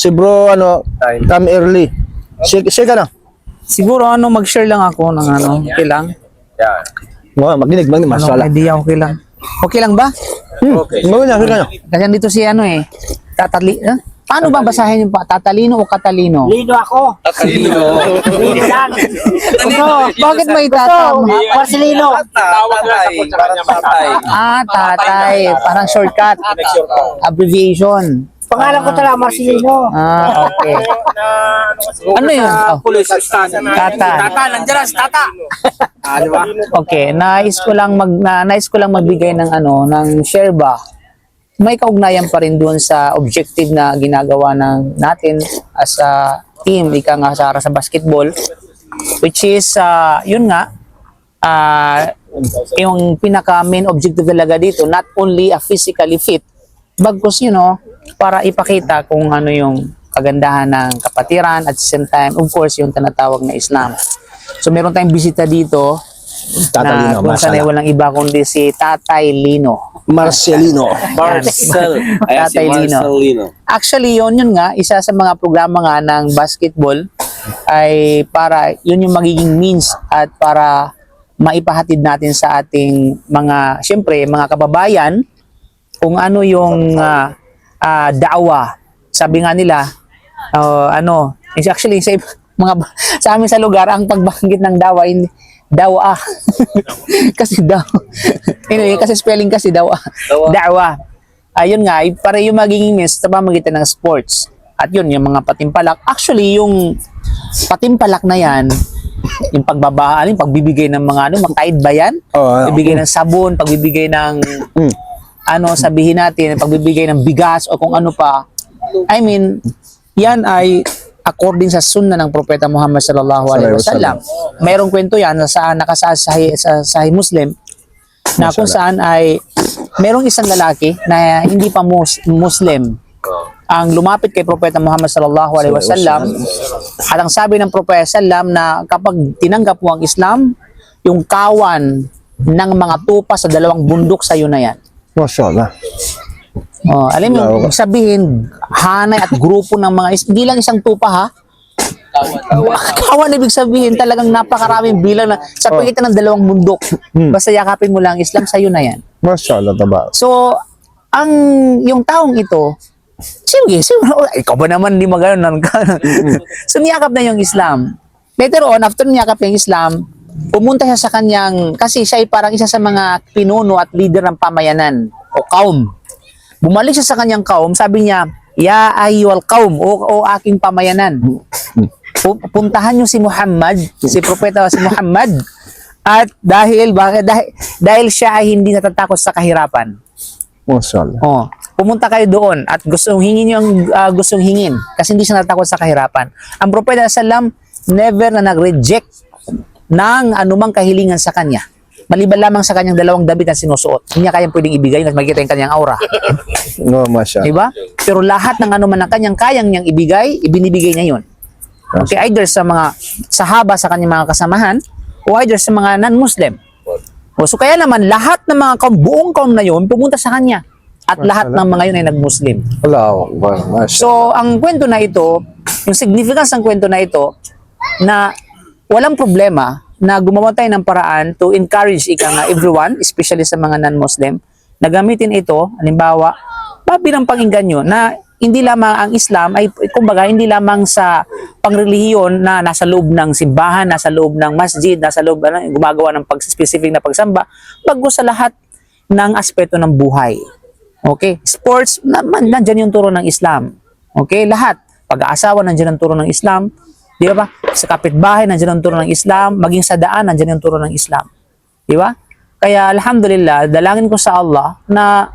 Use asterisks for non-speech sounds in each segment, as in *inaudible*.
Si bro, ano, come early. Shake, shake ka na. Siguro ano, mag-share lang ako ng ano, okay lang. Yan. Mga maginig, maginig, Ano, masala. idea, okay lang. Okay lang ba? Hmm, Okay. Gawin na, ka na. Kasi dito si ano eh, tatali, eh? Paano ba basahin yung pa? Tatalino o katalino? Lino ako. Tatalino. Lino lang. Bakit may tatam? Marcelino. Tawag tatay. Parang tatay. Ah, tatay. Parang shortcut. Abbreviation. Pangalan ko talaga Marcelino. Ah, *laughs* okay. Ano yun? Oh, Police stand. Tata. Tata, nandiyan si Tata. Ah, di ba? *laughs* Okay, nais ko lang mag na, nais ko lang magbigay ng ano, ng share ba. May kaugnayan pa rin doon sa objective na ginagawa ng natin as a team ika nga sa sa basketball which is ah, yun nga ah, yung pinaka main objective talaga dito not only a physically fit bagkus you know para ipakita kung ano yung kagandahan ng kapatiran at the same time of course yung tinatawag na Islam so meron tayong bisita dito Tatalino, na kung saan ay walang iba kundi si Tatay Lino. Marcelino. *laughs* Marcel. Ayan si Tatay Lino. Marcelino. Actually, yun yun nga, isa sa mga programa nga ng basketball ay para, yun yung magiging means at para maipahatid natin sa ating mga, syempre, mga kababayan kung ano yung ah, ah, da'wa. Sabi nga nila, uh, ano, is actually sa mga *laughs* sa amin sa lugar ang pagbanggit ng dawa hindi dawa *laughs* kasi daw *laughs* anyway kasi spelling kasi dawa Dawa. ayun nga para yung magiging means sa pamamagitan ng sports at yun yung mga patimpalak actually yung patimpalak na yan yung pagbabaan yung pagbibigay ng mga ano magkaid ba yan Oh, ano. pagbibigay ng sabon pagbibigay ng Mm. Ano sabihin natin pagbibigay ng bigas o kung ano pa. I mean yan ay according sa sunna ng propeta Muhammad sallallahu alaihi wasallam. mayroong kwento yan sa sahih, sa sahih Muslim na kung saan ay merong isang lalaki na hindi pa mus- Muslim. Ang lumapit kay propeta Muhammad sallallahu alaihi wasallam at ang sabi ng propeta sallam na kapag tinanggap mo ang Islam yung kawan ng mga tupa sa dalawang bundok sa iyo na yan Mashallah. Oh, alam mo, sabihin, hanay at grupo ng mga, hindi lang isang tupa ha. Kawan ibig sabihin, talagang napakaraming bilang na sa pagitan ng dalawang bundok. Basta yakapin mo lang ang Islam, sa'yo na yan. Mashallah, taba. So, ang yung taong ito, sige, sige, oh, ikaw ba naman hindi maganon *laughs* ka. so, niyakap na yung Islam. Later on, after niyakap yung Islam, pumunta siya sa kanyang, kasi siya ay parang isa sa mga pinuno at leader ng pamayanan o kaum. Bumalik siya sa kanyang kaum, sabi niya, Ya ayyuhal kaum o, o aking pamayanan. Pu- Puntahan niyo si Muhammad, si propeta si Muhammad. At dahil bakit dahil, dahil siya ay hindi natatakot sa kahirapan. Mashallah. Oh, pumunta kayo doon at gustong hingin niyo ang ah, gustong hingin kasi hindi siya natatakot sa kahirapan. Ang propeta sallam never na nag-reject ng anumang kahilingan sa kanya. Maliban lamang sa kanyang dalawang damit na sinusuot. Hindi niya kayang pwedeng ibigay kasi makikita yung kanyang aura. *laughs* No, mashallah. Diba? Pero lahat ng ano man ang kanyang kayang niyang ibigay, ibinibigay niya yun. Okay, either sa mga sahaba sa kanyang mga kasamahan o either sa mga non-Muslim. O, so kaya naman, lahat ng mga kaum, buong kaum na yun, pumunta sa kanya. At lahat ng mga yun ay nag-Muslim. So, ang kwento na ito, yung significance ng kwento na ito, na walang problema na gumawa tayo ng paraan to encourage ika nga everyone, especially sa mga non-Muslim, na gamitin ito, halimbawa, bilang pangingganyo na hindi lamang ang Islam ay kumbaga hindi lamang sa pangrelihiyon na nasa loob ng simbahan, nasa loob ng masjid, nasa loob ano, gumagawa ng pag specific na pagsamba, bago sa lahat ng aspeto ng buhay. Okay? Sports, naman, nandyan yung turo ng Islam. Okay? Lahat. Pag-aasawa, nandyan ang turo ng Islam. Di ba ba? Sa kapitbahay, nandyan ang turo ng Islam. Maging sa daan, nandyan yung turo ng Islam. Di ba? Kaya, alhamdulillah, dalangin ko sa Allah na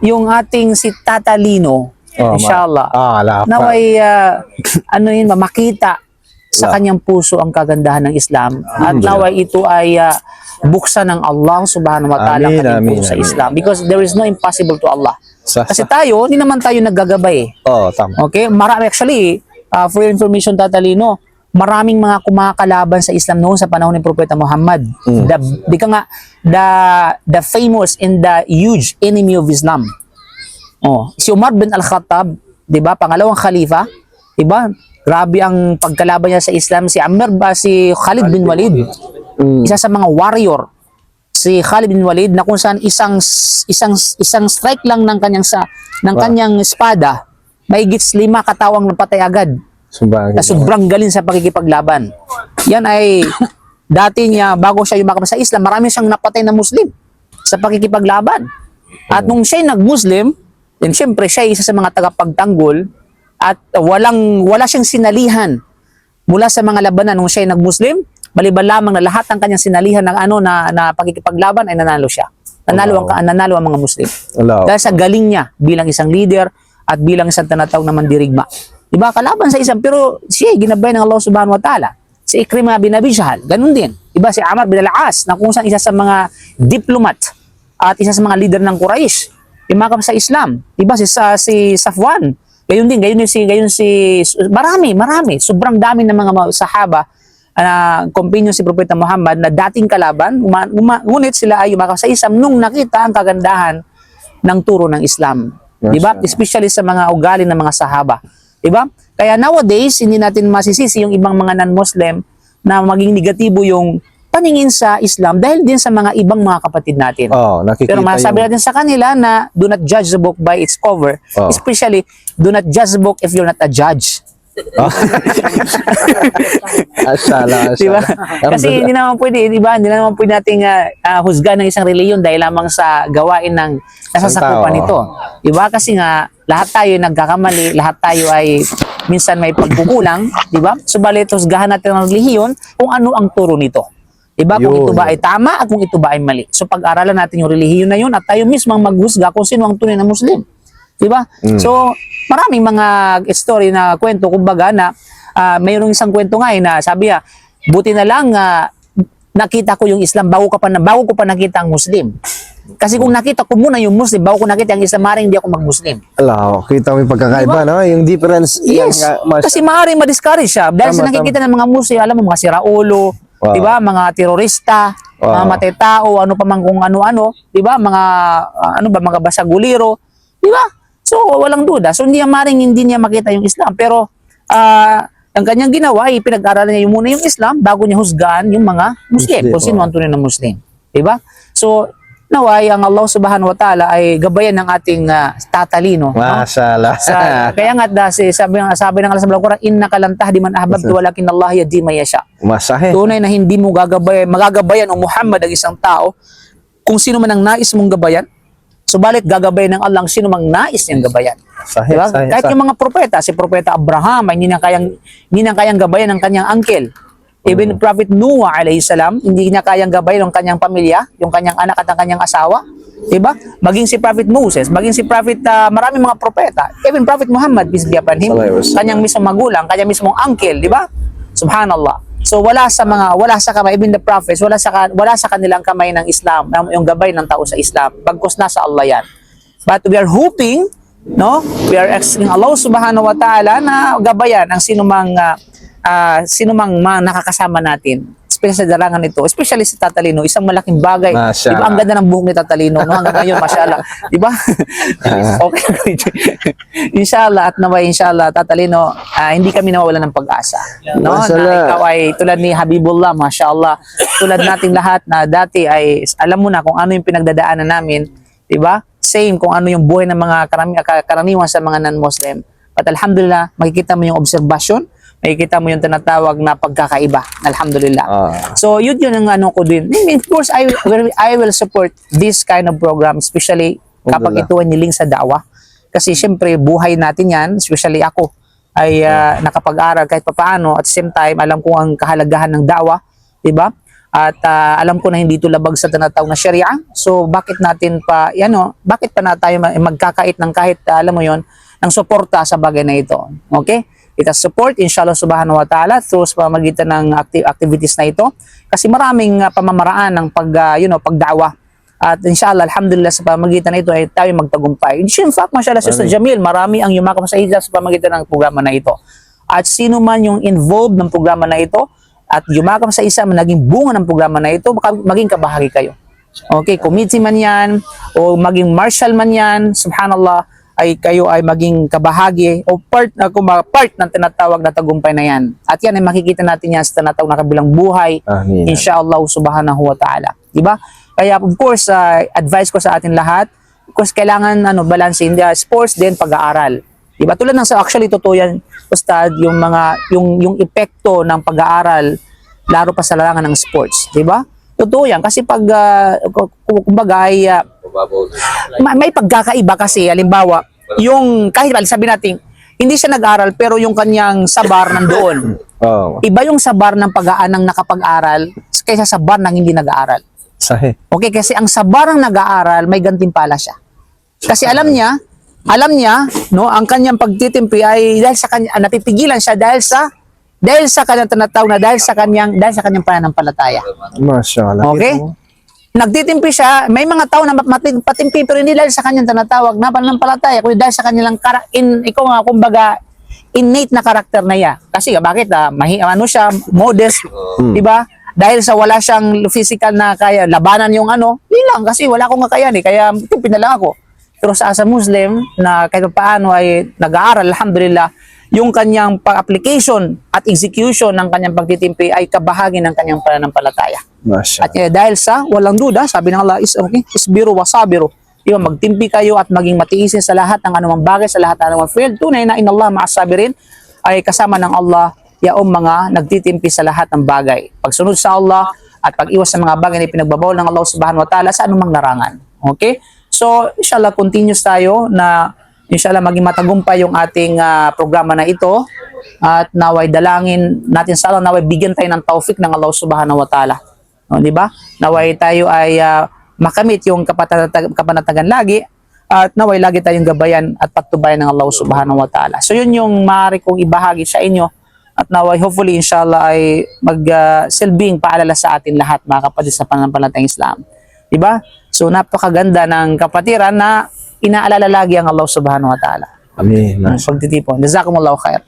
yung ating si Tata Lino, Oh, inshallah, Ah, naway, ah, ano yun, makita sa kanyang puso ang kagandahan ng Islam. At naway ito ay ah, buksan ng Allah subhanahu wa ta'ala ang Amin, kanyang amin, puso sa. Islam. Because there is no impossible to Allah. Kasi tayo, hindi naman tayo naggagabay eh. oh, tama. Okay? Marami actually, uh, for your information tatalino, maraming mga kumakalaban sa Islam noon sa panahon ni Propeta Muhammad. The, di ka nga, the, the famous and the huge enemy of Islam. Oh, si Umar bin Al-Khattab, 'di ba? Pangalawang khalifa, Diba? Grabe ang pagkalaban niya sa Islam. Si Amr ba, si Khalid bin Walid. Mm. Isa sa mga warrior. Si Khalid bin Walid na kung saan isang isang isang strike lang ng kanyang sa ng Wow. kanyang espada, mahigit lima katawang napatay agad na sobrang galing sa pakikipaglaban. Yan ay dati niya, bago siya yumakap sa Islam, marami siyang napatay na Muslim sa pakikipaglaban. At nung siya nag-Muslim, then syempre siya isa sa mga tagapagtanggol at walang, wala siyang sinalihan mula sa mga labanan nung siya nag-Muslim, maliban lamang na lahat ng kanyang sinalihan ng ano na, na pakikipaglaban ay nanalo siya. Nanalo ang, nanalo ang mga Muslim. Hello. Dahil sa galing niya bilang isang leader at bilang isang tanatawag na mandirigma. Diba? Kalaban sa isang, pero siya ay ginabay ng Allah subhanahu wa ta'ala. Si Ikrima bin Abi ganun din. Diba? Si Amr bin Al-As, na kung saan isa sa mga diplomat at isa sa mga leader ng Quraysh, yumakap sa Islam. Diba? Si, sa, si Safwan, gayon din, gayon din si, gayon si, marami, marami. Sobrang dami ng mga sahaba na companion si Propeta Muhammad na dating kalaban, uma, uma, ngunit sila ay yumakap sa Islam nung nakita ang kagandahan ng turo ng Islam. Di ba? Especially sa mga ugali ng mga sahaba. Di ba? Kaya nowadays, hindi natin masisisi yung ibang mga non-Muslim na maging negatibo yung paningin sa Islam dahil din sa mga ibang mga kapatid natin. Oh, nakikita Pero masabi yung... natin sa kanila na do not judge the book by its cover. Oh. Especially, do not judge the book if you're not a judge. Oh. *laughs* asala, asala. Di ba? Ang Kasi hindi naman pwede, di ba? Hindi naman pwede nating ah, ah, husgan ng isang reliyon dahil lamang sa gawain ng nasasakupan nito. Di ba? Kasi nga, lahat tayo nagkakamali, lahat tayo ay minsan may pagkukulang, di ba? Subalit, husgahan natin ang reliyon kung ano ang turo nito. Di ba? Kung Yun. ito ba ay tama at kung ito ba ay mali. So, pag-aralan natin yung relihiyon na yun at tayo mismo ang maghusga kung sino ang tunay na Muslim. Di ba? So, maraming mga story na kwento, kumbaga na ah, mayroong isang kwento nga eh, na sabi niya, buti na lang ah, nakita ko yung Islam bago ka pa na bago ko pa nakita ang Muslim. Kasi kung nakita ko muna yung Muslim, bago ko nakita ang Islam, maaaring hindi ako mag-Muslim. Ala, oh, kita mo yung pagkakaiba, no? Yung difference. Diba? Yes. Yung, ah, mas- Kasi maaaring ma-discourage siya. Dahil Tama, sa nakikita ng mga Muslim, alam mo, mga siraulo, Wow. di ba? Mga terorista, Wow. mga matetao, ano pa man kung ano-ano, di ba? Mga, ah, ano ba, mga basaguliro, di ba? So, walang duda. So, hindi niya maaaring hindi niya makita yung Islam. Pero, ah, ang kanyang ginawa, ay pinag-aralan niya yung muna yung Islam bago niya husgahan yung mga Muslim, Muslim, kung sino ang tunay na Muslim. Di ba? So, naway ang Allah subhanahu wa ta'ala ay gabayan ng ating ah, tatalino. no? Masala. Sa, kaya nga dasi sabi ng sabi ng Allah sa Quran, inna ka lan tahdi man ahbabta walakin Allah yahdi man yasha. Masahe. Tunay na hindi mo gagabay magagabayan o Muhammad ang isang tao kung sino man ang nais mong gabayan. Subalit gagabayan ng Allah sino mang nais niyang gabayan. Sahe, Diba? sahe, Kahit sahe. yung mga propeta, si propeta Abraham ay hindi na kayang hindi na kayang gabayan ng kanyang uncle. Even Prophet Noah alayhi salam, hindi niya kayang gabayan ng kanyang pamilya, yung kanyang anak at ang kanyang asawa. Diba? Maging si Prophet Moses, maging si Prophet, ah, maraming mga propeta. Even Prophet Muhammad, peace be upon him, kanyang mismong magulang, kanyang mismong uncle, di ba? Subhanallah. So wala sa mga wala sa kamay even the prophets wala sa wala sa kanilang kamay ng Islam ng- yung gabay ng tao sa Islam. Bagkus nasa Allah yan. But we are hoping no we are asking Allah subhanahu wa ta'ala na gabayan ang sino mang ah, ah, sino mang mga nakakasama natin especially sa darangan nito especially si Tatalino isang malaking bagay. Masya. di ba ang ganda ng buhok ni Tatalino no? Hanggang ngayon masyaallah. Di ba? *laughs* *laughs* Okay inshallah at naway inshallah Tatalino ah, hindi kami nawawalan ng pag-asa no? Mashallah. na ikaw ay tulad ni Habibullah masyaallah. Tulad nating lahat na dati ay alam mo na kung ano yung pinagdadaanan namin di ba? Same kung ano yung buhay ng mga karami, ka- karaniwan sa mga non-Muslim. But alhamdulillah makikita mo yung observation makikita mo yung tinatawag na pagkakaiba alhamdulillah Ah. So, yun yun ang ano ko din. I mean, of course, I will, I will support this kind of program, especially kapag ito ay niling sa dawa. Kasi syempre, buhay natin yan, especially ako, ay ah, nakapag-aral kahit papaano. At same time, alam ko ang kahalagahan ng dawa, di ba? At ah, alam ko na hindi ito labag sa tinatawag na Sharia. So, bakit natin pa, yan o, bakit pa na tayo ma- magkakait ng kahit, ah, alam mo yon ng suporta sa bagay na ito. Okay? Kita support, inshallah subhanahu wa ta'ala, through sa pamagitan ng acti- activities na ito. Kasi maraming ah, pamamaraan ng pag, ah, you know, pagdawa. At inshallah, alhamdulillah sa pamagitan na ito ay tayo magtagumpay. In fact, mashallah, Sister Jamil, marami ang yumakap sa hijab sa pamagitan ng programa na ito. At sino man yung involved ng programa na ito, at yumakap sa isa, naging bunga ng programa na ito, maging kabahagi kayo. Okay, committee man yan, o maging marshal man yan, subhanallah, ay kayo ay maging kabahagi o part na kumbaga part ng tinatawag na tagumpay na yan. At yan ay makikita natin yan sa tinatawag na kabilang buhay Amin. inshallah subhanahu wa ta'ala. Diba? Kaya of course, uh, advice ko sa atin lahat, of course, kailangan ano, balance in the sports din pag-aaral. Diba? Tulad ng sa actually totoo yan, Ustad, yung mga yung yung epekto ng pag-aaral laro pa sa larangan ng sports, 'di ba? Totoo yan kasi pag uh, kumbaga ay uh, may, may pagkakaiba kasi halimbawa yung kahit sabi natin hindi siya nag-aral pero yung kanyang sabar nandoon. *coughs* Oh, Iba yung sabar ng pag-aanang nakapag-aral kaysa sa bar ng hindi nag-aaral. sahi. Okay, kasi ang sabar ng nag-aaral, may gantimpala siya. Kasi alam niya, alam niya, no, ang kanyang pagtitimpi ay dahil sa kanya, napipigilan siya dahil sa dahil sa kanyang tinatawag na dahil sa kanyang dahil sa kanyang pananampalataya. Masya Allah. Okay? Nagtitimpi siya, may mga tao na patimpi pero hindi dahil sa kanyang tinatawag na pananampalataya, kundi dahil sa kanilang kara in ikaw nga kumbaga innate na karakter na iya. Kasi bakit ah, mahi, ano siya, modest, 'di ba? Dahil sa wala siyang physical na kaya labanan yung ano, yun lang kasi wala akong kakayahan eh, kaya timpi na lang ako. Pero sa asa Muslim na kahit paano ay nag-aaral, alhamdulillah, yung kanyang pa-application at execution ng kanyang pagtitimpi ay kabahagi ng kanyang pananampalataya. Masya At eh, dahil sa walang duda, sabi ng Allah is okay, isbiru wasabiru. Yung magtimpi kayo at maging matiisin sa lahat ng anumang bagay, sa lahat ng anumang field. Tunay na in Allah ma'asabirin ay kasama ng Allah yaong mga nagtitimpi sa lahat ng bagay. Pagsunod sa Allah at pag-iwas sa mga bagay na pinagbabawal ng Allah subhanahu wa ta'ala sa anumang larangan. Okay? So, inshallah, continuous tayo na inshallah maging matagumpay yung ating ah, programa na ito at naway dalangin natin sa Allah, naway bigyan tayo ng taufik ng Allah subhanahu wa ta'ala. No, di ba? Naway tayo ay ah, makamit yung kapanatag- kapanatagan lagi at naway lagi tayong gabayan at pagtubayan ng Allah subhanahu wa ta'ala. So yun yung maaari kong ibahagi sa inyo at naway hopefully inshallah ay mag-silbing paalala sa atin lahat mga kapatid sa pananampalatayang Islam. Di ba? So napakaganda ng kapatiran na inaalala lagi ang Allah subhanahu wa ta'ala. Amin. Ang pagtitipon. Jazakumullahu khair.